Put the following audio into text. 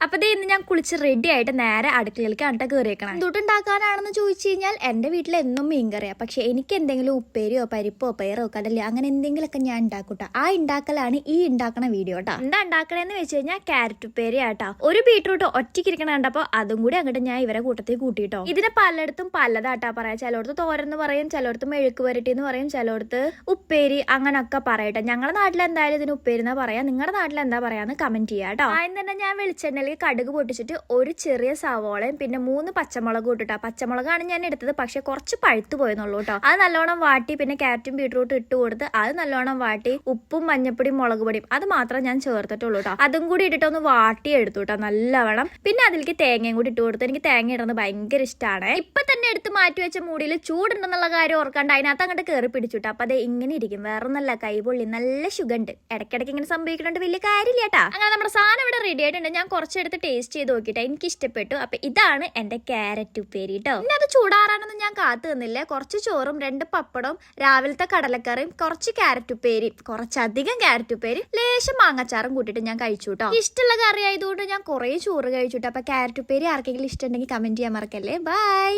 അപ്പൊ ദേ ഇന്ന് ഞാൻ കുളിച്ച് റെഡി ആയിട്ട് നേരെ അടുക്കളയിലേക്ക് അണ്ട കയറിയേക്കണം എന്തുട്ടുണ്ടാക്കാനാണെന്ന് ചോദിച്ചു കഴിഞ്ഞാൽ എന്റെ വീട്ടിൽ എന്നും മീൻ കറിയാം. പക്ഷെ എനിക്ക് എന്തെങ്കിലും ഉപ്പേരിയോ പരിപ്പോ പയറോ കടലയോ അങ്ങനെ എന്തെങ്കിലുമൊക്കെ ഞാൻ ഉണ്ടാക്കൂട്ടോ ആ ഉണ്ടാക്കലാണ് ഈ ഉണ്ടാക്കണ വീഡിയോ കേട്ടോ എന്താ ഉണ്ടാക്കണേന്ന് വെച്ച് കഴിഞ്ഞാൽ ക്യാരറ്റ് ഉപ്പേരി ആട്ടോ ഒരു ബീട്രൂട്ട് ഒറ്റയ്ക്കിരിക്കണ കണ്ടപ്പോ അതും കൂടി അങ്ങോട്ട് ഞാൻ ഇവരെ കൂട്ടത്തിൽ കൂട്ടിയിട്ടോ ഇതിന് പലയിടത്തും പലതാട്ടാ പറയാം. ചിലയിടത്ത് തോരെന്ന് പറയും ചിലയിടത്ത് മെഴുക്ക് വരട്ടി എന്ന് പറയും ചിലയിടത്ത് ഉപ്പേരി അങ്ങനൊക്കെ പറയട്ടെ ഞങ്ങളുടെ നാട്ടിൽ എന്തായാലും ഇതിന് ഉപ്പേരി എന്നാ പറയാ. നിങ്ങളുടെ നാട്ടിൽ എന്താ പറയാന്ന് കമന്റ് ചെയ്യാം കേട്ടോ ആദ്യം തന്നെ ഞാൻ വെളിച്ചെണ്ണയിൽ കടുക് പൊട്ടിച്ചിട്ട് ഒരു ചെറിയ സവോളയും പിന്നെ മൂന്ന് പച്ചമുളകും ഇട്ടിട്ടാ. പച്ചമുളകാണ് ഞാൻ എടുത്തത് പക്ഷെ കുറച്ച് പഴുത്തു പോയെന്നുള്ളൂ കേട്ടോ. അത് നല്ലോണം വാട്ടി പിന്നെ ക്യാരറ്റും ബീട്രൂട്ടും ഇട്ട് കൊടുത്ത് അത് നല്ലോണം വാട്ടി ഉപ്പും മഞ്ഞപ്പൊടിയും മുളക് പൊടിയും അത് മാത്രം ഞാൻ ചേർത്തിട്ടുള്ളൂ കേട്ടോ. അതും കൂടി ഇട്ടിട്ട് ഒന്ന് വാട്ടി എടുത്തു കേട്ടോ നല്ലവണ്ണം. പിന്നെ അതിലേക്ക് തേങ്ങയും കൂടി ഇട്ട് കൊടുത്തു. എനിക്ക് തേങ്ങ ഇടുന്നത് ഭയങ്കര ഇഷ്ടമാണ് ഇപ്പൊ തന്നെ എടുത്ത് മാറ്റി വെച്ച മൂടിയിൽ ചൂടുണ്ടെന്നുള്ള കാര്യം ഓർക്കാണ്ട് അതിനകത്ത് അങ്ങോട്ട് കയറി പിടിച്ചുട്ടോ അപ്പൊ അത് ഇങ്ങനെ ഇരിക്കും. വേറെ ഒന്നല്ല കൈപൊള്ളി. നല്ല സുഖമുണ്ട്. ഇടയ്ക്കിടയ്ക്ക് ഇങ്ങനെ സംഭവിക്കുന്നുണ്ട് വലിയ കാര്യമില്ല കേട്ടാ. അങ്ങനെ നമ്മുടെ സാധനം ഇവിടെ റെഡി ആയിട്ടുണ്ട്. ഞാൻ കുറച്ചെടുത്ത് ടേസ്റ്റ് ചെയ്ത് നോക്കിയിട്ട് എനിക്ക് ഇഷ്ടപ്പെട്ടു അപ്പൊ ഇതാണ് എന്റെ ക്യാരറ്റ് ഉപ്പേരി കേട്ടോ പിന്നെ അത് ചൂടാറാനൊന്നും ഞാൻ കാത്തു നിന്നില്ല. കുറച്ച് ചോറും രണ്ട് പപ്പടവും രാവിലത്തെ കടലക്കറിയും കുറച്ച് ക്യാരറ്റ് ഉപ്പേരി കുറച്ചധികം ക്യാരറ്റ് ഉപ്പേരി ലേശം മാങ്ങച്ചാറും കൂട്ടിയിട്ട് ഞാൻ കഴിച്ചു കേട്ടോ ഇഷ്ടമുള്ള കറി ആയതുകൊണ്ട് ഞാൻ കുറേ ചോറ് കഴിച്ചു കേട്ടോ അപ്പൊ ക്യാരറ്റ് ഉപ്പേരി ആർക്കെങ്കിലും ഇഷ്ടമുണ്ടെങ്കിൽ കമന്റ് ചെയ്യാൻ മറക്കല്ലേ. ബൈ